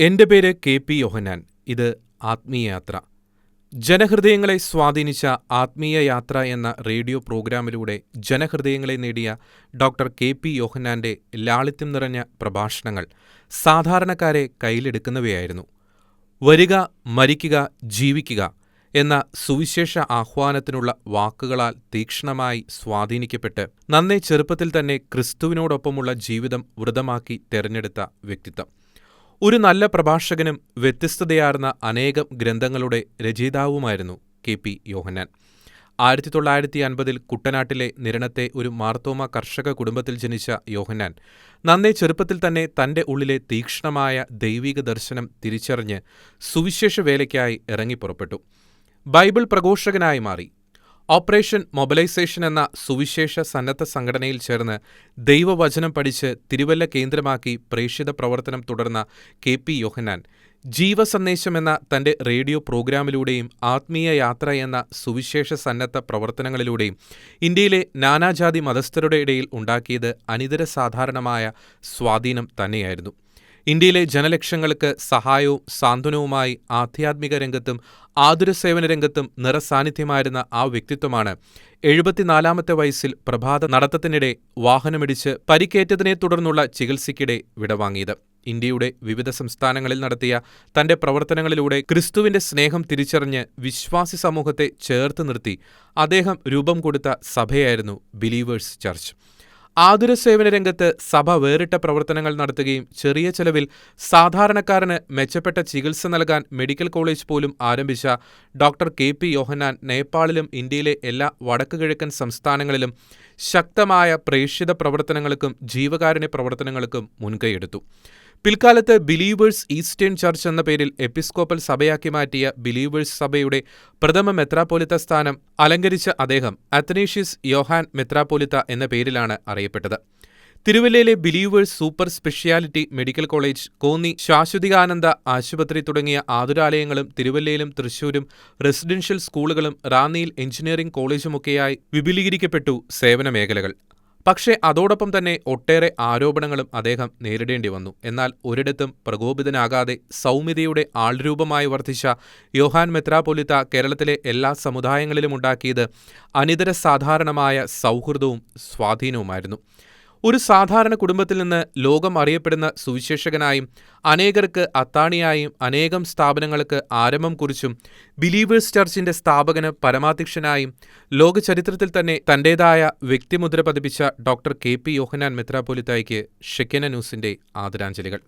എന്റെ പേര് K P Yohanan ഇത് ആത്മീയയാത്ര ജനഹൃദയങ്ങളെ സ്വാധീനിച്ച ആത്മീയ യാത്ര എന്ന റേഡിയോ പ്രോഗ്രാമിലൂടെ ജനഹൃദയങ്ങളെ നേടിയ ഡോക്ടർ കെ പി യോഹന്നാന്റെ ലാളിത്യം നിറഞ്ഞ പ്രഭാഷണങ്ങൾ സാധാരണക്കാരെ കയ്യിലെടുക്കുന്നവയായിരുന്നു. വരിക മരിക്കുക ജീവിക്കുക എന്ന സുവിശേഷ ആഹ്വാനത്തിനുള്ള വാക്കുകളാൽ തീക്ഷ്ണമായി സ്വാധീനിക്കപ്പെട്ട് നന്നേ ചെറുപ്പത്തിൽ തന്നെ ക്രിസ്തുവിനോടൊപ്പമുള്ള ജീവിതം വ്രതമാക്കി തെരഞ്ഞെടുത്ത വ്യക്തിത്വം. ഒരു നല്ല പ്രഭാഷകനും വ്യത്യസ്തതയാർന്ന അനേകം ഗ്രന്ഥങ്ങളുടെ രചയിതാവുമായിരുന്നു കെ പി യോഹന്നാൻ. ആയിരത്തി തൊള്ളായിരത്തി അൻപതിൽ കുട്ടനാട്ടിലെ നിരണത്തെ ഒരു മാർത്തോമ കർഷക കുടുംബത്തിൽ ജനിച്ച യോഹന്നാൻ നന്നേ ചെറുപ്പത്തിൽ തന്നെ തന്റെ ഉള്ളിലെ തീക്ഷ്ണമായ ദൈവിക ദർശനം തിരിച്ചറിഞ്ഞ് സുവിശേഷ വേലയ്ക്കായി ഇറങ്ങിപ്പുറപ്പെട്ടു. ബൈബിൾ പ്രഘോഷകനായി മാറി. ഓപ്പറേഷൻ മൊബിലൈസേഷൻ എന്ന സുവിശേഷ സന്നദ്ധ സംഘടനയിൽ ചേർന്ന് ദൈവവചനം പഠിച്ച് തിരുവല്ല കേന്ദ്രമാക്കി പ്രേക്ഷിത പ്രവർത്തനം തുടർന്ന കെ പി യോഹന്നാൻ. ജീവസന്ദേശം എന്ന തന്റെ റേഡിയോ പ്രോഗ്രാമിലൂടെയും ആത്മീയ യാത്ര എന്ന സുവിശേഷ സന്നദ്ധ പ്രവർത്തനങ്ങളിലൂടെയും ഇന്ത്യയിലെ നാനാജാതി മതസ്ഥരുടെ ഇടയിൽ ഉണ്ടാക്കിയത് അനിതര സാധാരണമായ സ്വാധീനം തന്നെയായിരുന്നു. ഇന്ത്യയിലെ ജനലക്ഷങ്ങൾക്ക് സഹായവും സാന്ത്വനവുമായി ആധ്യാത്മിക രംഗത്തും ആതുരസേവന രംഗത്തും നിറസാന്നിധ്യമായിരുന്ന ആ വ്യക്തിത്വമാണ് എഴുപത്തിനാലാമത്തെ വയസ്സിൽ പ്രഭാത നടത്തത്തിനിടെ വാഹനമിടിച്ച് പരിക്കേറ്റതിനെ തുടർന്നുള്ള ചികിത്സയ്ക്കിടെ വിടവാങ്ങിയത്. ഇന്ത്യയുടെ വിവിധ സംസ്ഥാനങ്ങളിൽ നടത്തിയ തന്റെ പ്രവർത്തനങ്ങളിലൂടെ ക്രിസ്തുവിന്റെ സ്നേഹം തിരിച്ചറിഞ്ഞ് വിശ്വാസി സമൂഹത്തെ ചേർത്ത് നിർത്തി അദ്ദേഹം രൂപം കൊടുത്ത സഭയായിരുന്നു ബിലീവേഴ്സ് ചർച്ച്. ആതുരസേവന രംഗത്ത് സഭ വേറിട്ട പ്രവർത്തനങ്ങൾ നടത്തുകയും ചെറിയ ചെലവിൽ സാധാരണക്കാരന് മെച്ചപ്പെട്ട ചികിത്സ നൽകാൻ മെഡിക്കൽ കോളേജ് പോലും ആരംഭിച്ച ഡോക്ടർ കെ പി യോഹന്നാൻ നേപ്പാളിലും ഇന്ത്യയിലെ എല്ലാ വടക്കുകിഴക്കൻ സംസ്ഥാനങ്ങളിലും ശക്തമായ പ്രേക്ഷിത പ്രവർത്തനങ്ങൾക്കും ജീവകാരുണ്യ പ്രവർത്തനങ്ങൾക്കും മുൻകൈയെടുത്തു. പിൽക്കാലത്ത് ബിലീവേഴ്സ് ഈസ്റ്റേൺ ചർച്ച് എന്ന പേരിൽ എപ്പിസ്കോപ്പൽ സഭയാക്കി മാറ്റിയ ബിലീവേഴ്സ് സഭയുടെ പ്രഥമ മെത്രാപ്പോലിത്ത സ്ഥാനം അലങ്കരിച്ച അദ്ദേഹം അത്തനേഷ്യസ് യോഹാൻ മെത്രാപ്പോലിത്ത എന്ന പേരിലാണ് അറിയപ്പെട്ടത്. തിരുവല്ലയിലെ believers super speciality medical college Konni Saswathikananda ആശുപത്രി തുടങ്ങിയ ആതുരാലയങ്ങളും തിരുവല്ലയിലും തൃശൂരും റെസിഡൻഷ്യൽ സ്കൂളുകളും റാന്നിയിൽ എഞ്ചിനീയറിംഗ് കോളേജുമൊക്കെയായി വിപുലീകരിക്കപ്പെട്ടു സേവന മേഖലകൾ പക്ഷേ അതോടൊപ്പം തന്നെ ഒട്ടേറെ ആരോപണങ്ങളും അദ്ദേഹം നേരിടേണ്ടി വന്നു. എന്നാൽ ഒരിടത്തും പ്രകോപിതനാകാതെ സൗമ്യതയുടെ ആൾരൂപമായി വർദ്ധിച്ച യോഹാൻ മെത്രാപൊലിത്ത കേരളത്തിലെ എല്ലാ സമുദായങ്ങളിലും ഉണ്ടാക്കിയത് അനിതര സാധാരണമായ സൗഹൃദവും സ്വാധീനവുമായിരുന്നു. ഒരു സാധാരണ കുടുംബത്തിൽ നിന്ന് ലോകം അറിയപ്പെടുന്ന സുവിശേഷകനായും അനേകർക്ക് അത്താണിയായും അനേകം സ്ഥാപനങ്ങൾക്ക് ആരംഭം കുറിച്ചും ബിലീവേഴ്സ് ചർച്ചിന്റെ സ്ഥാപകന് പരമാധ്യക്ഷനായും ലോകചരിത്രത്തിൽ തന്നെ തന്റേതായ വ്യക്തിമുദ്ര പതിപ്പിച്ച ഡോക്ടർ കെ പി യോഹനാൻ മെത്രാപോലിത്തായ്ക്ക് ഷെക്കന ന്യൂസിന്റെ ആദരാഞ്ജലികൾ.